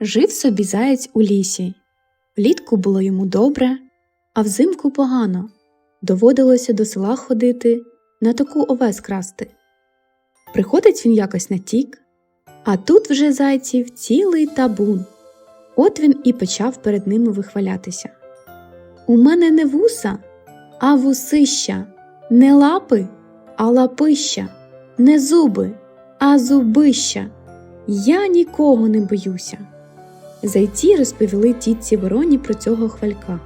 Жив собі заєць у лісі. Влітку було йому добре, а взимку погано. Доводилося до села ходити, на таку овес красти. Приходить він якось на тік, а тут вже зайців цілий табун. От він і почав перед ними вихвалятися. У мене не вуса, а вусища, не лапи, а лапища, не зуби, а зубища. Я нікого не боюся. Зайці розповіли тітці вороні про цього хвалька.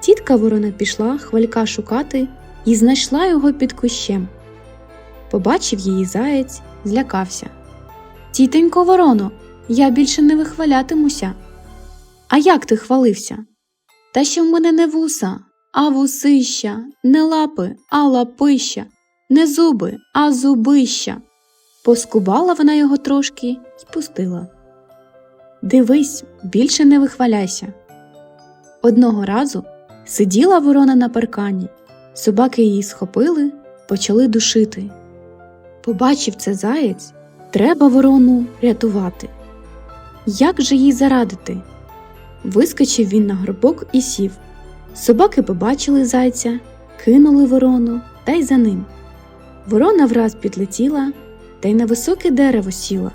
Тітка ворона пішла хвалька шукати і знайшла його під кущем. Побачив її заєць, злякався. Тітенько вороно, я більше не вихвалятимуся. А як ти хвалився? Та що в мене не вуса, а вусища, не лапи, а лапища, не зуби, а зубища. Поскубала вона його трошки й пустила. Дивись, більше не вихваляйся. Одного разу сиділа ворона на паркані, собаки її схопили, почали душити. Побачив це заєць, треба ворону рятувати. Як же їй зарадити? Вискочив він на горбок і сів. Собаки побачили зайця, кинули ворону та й за ним. Ворона враз підлетіла та й на високе дерево сіла,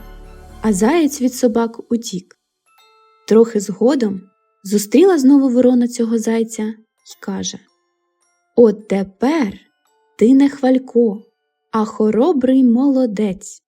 а заєць від собак утік. Трохи згодом зустріла знову ворона цього зайця й каже От тепер ти не хвалько, а хоробрий молодець.